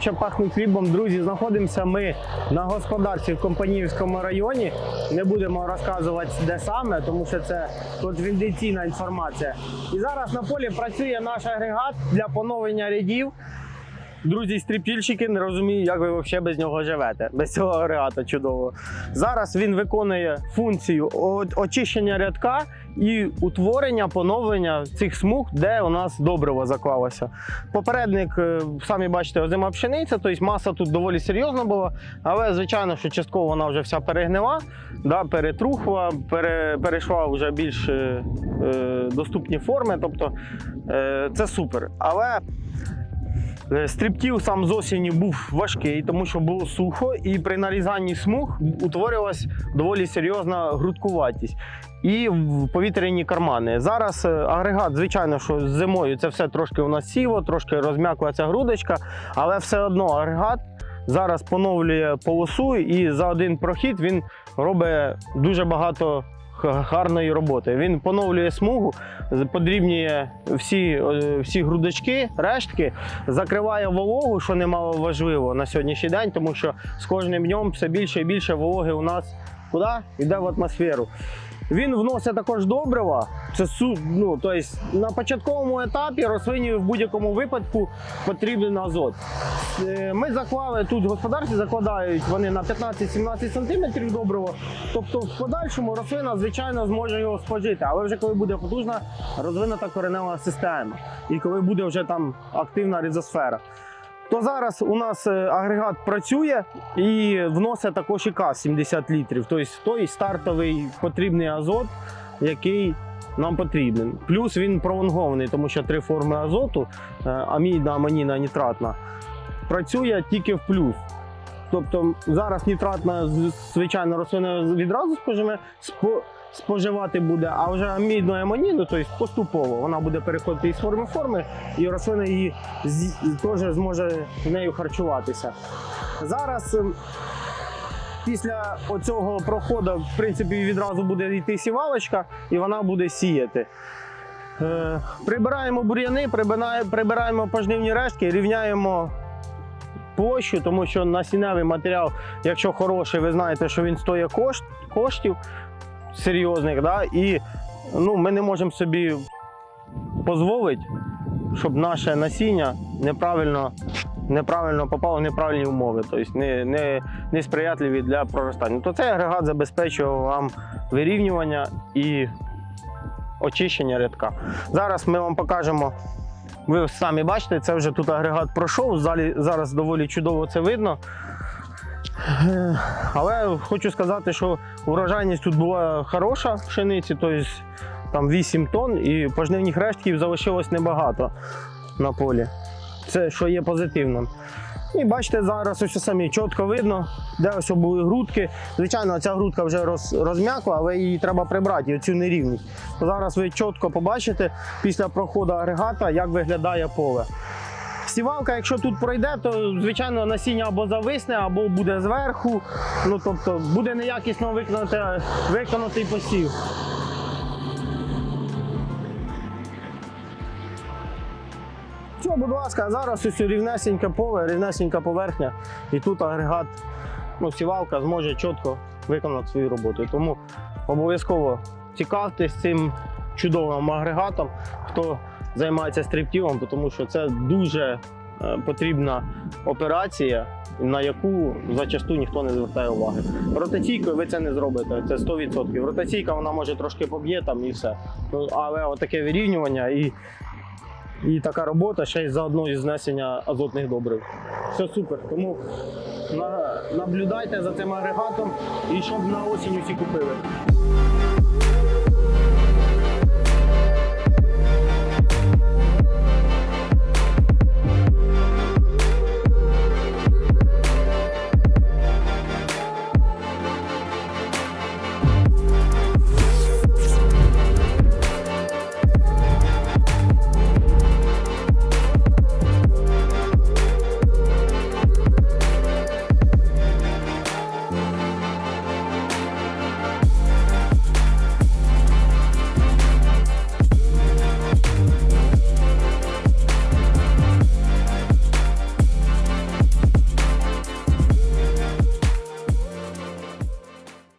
Ще пахнуть хлібом. Друзі, знаходимося ми на господарстві в Компаніївському районі. Не будемо розказувати, де саме, тому що це конфіденційна інформація. І зараз на полі працює наш агрегат для поновлення рядів. Друзі, стріпільщики, не розумію, як ви взагалі без нього живете. Без цього агрегата чудово. Зараз він виконує функцію очищення рядка і утворення, поновлення цих смуг, де у нас добриво заклалося. Попередник, е, самі бачите, озима пшениця, тобто маса тут доволі серйозна була, але звичайно, що частково вона вже вся перегнила, да, перетрухла, пере, перейшла вже більш е, е, доступні форми. Тобто е, це супер. Але Е, Стрибтів сам з осені був важкий, тому що було сухо, і при нарізанні смуг утворювалась доволі серйозна грудкуватість і в повітряні кармани. Зараз е, агрегат, звичайно, що зимою це все трошки у нас сіло, трошки розм'якла ця грудочка, але все одно агрегат зараз поновлює полосу, і за один прохід він робить дуже багато гарної роботи. Він поновлює смугу, подрібнює всі, е, всі грудочки, рештки, закриває вологу, що немало важливо на сьогоднішній день, тому що з кожним днем все більше і більше вологи у нас куди? Йде в атмосферу. Він вносить також добрива. Це су, ну, тобто на початковому етапі рослині в будь-якому випадку потрібен азот. Е, Ми заклали тут в господарстві, закладають вони на 15-17 см добрива. Тобто в подальшому рослина, звичайно, зможе його спожити. Але вже коли буде потужна розвинута коренева система, і коли буде вже там активна ризосфера. То зараз у нас е, агрегат працює і вносить також і каз 70 літрів, тобто той стартовий потрібний азот, який нам потрібен. Плюс він пролонгований, тому що три форми азоту е, амідна, амонійна, нітратна працює тільки в плюс. Тобто зараз нітратна, звичайно, рослина відразу споживе, спо- споживати буде, а вже амідну і амонійну, тобто поступово вона буде переходити із форми форми, і рослина її теж зможе нею харчуватися. Зараз ем, після оцього проходу, в принципі, відразу буде йти сівалочка, і вона буде сіяти. Е, Прибираємо бур'яни, прибираємо пожнивні рештки, рівняємо площу, тому що насінневий матеріал, якщо хороший, ви знаєте, що він стоїть кошт, коштів серйозних, да? і ну, ми не можемо собі дозволити, щоб наше насіння неправильно, неправильно попало в неправильні умови, тобто не, не, не сприятливі для проростання. То цей агрегат забезпечує вам вирівнювання і очищення рядка. Зараз ми вам покажемо. Ви самі бачите, це вже тут агрегат пройшов. Зараз доволі чудово це видно. Але хочу сказати, що урожайність тут була хороша пшениці, тобто там 8 тонн, і пожнивних рештків залишилось небагато на полі. Це що є позитивним. І бачите, зараз ось самі чітко видно, де ось були грудки. Звичайно, ця грудка вже роз, розм'якла, але її треба прибрати, оцю нерівність. Зараз ви чітко побачите після проходу агрегата, як виглядає поле. Сівалка, якщо тут пройде, то звичайно насіння або зависне, або буде зверху. Ну тобто буде неякісно виконати, виконатий посів. Все, будь ласка, зараз ось рівнесеньке поле, рівнесенька поверхня, і тут агрегат, ну, сівалка зможе чітко виконати свою роботу. Тому обов'язково цікавтесь цим чудовим агрегатом, хто займається стриптівом, тому що це дуже е, потрібна операція, на яку зачасту ніхто не звертає уваги. Ротаційкою ви це не зробите, це 100%. Ротаційка вона може трошки поб'є там і все. Ну, але отаке вирівнювання і і така робота ще й заодно із знесення азотних добрив. Все супер. Тому наблюдайте за цим агрегатом і щоб на осінь усі купили.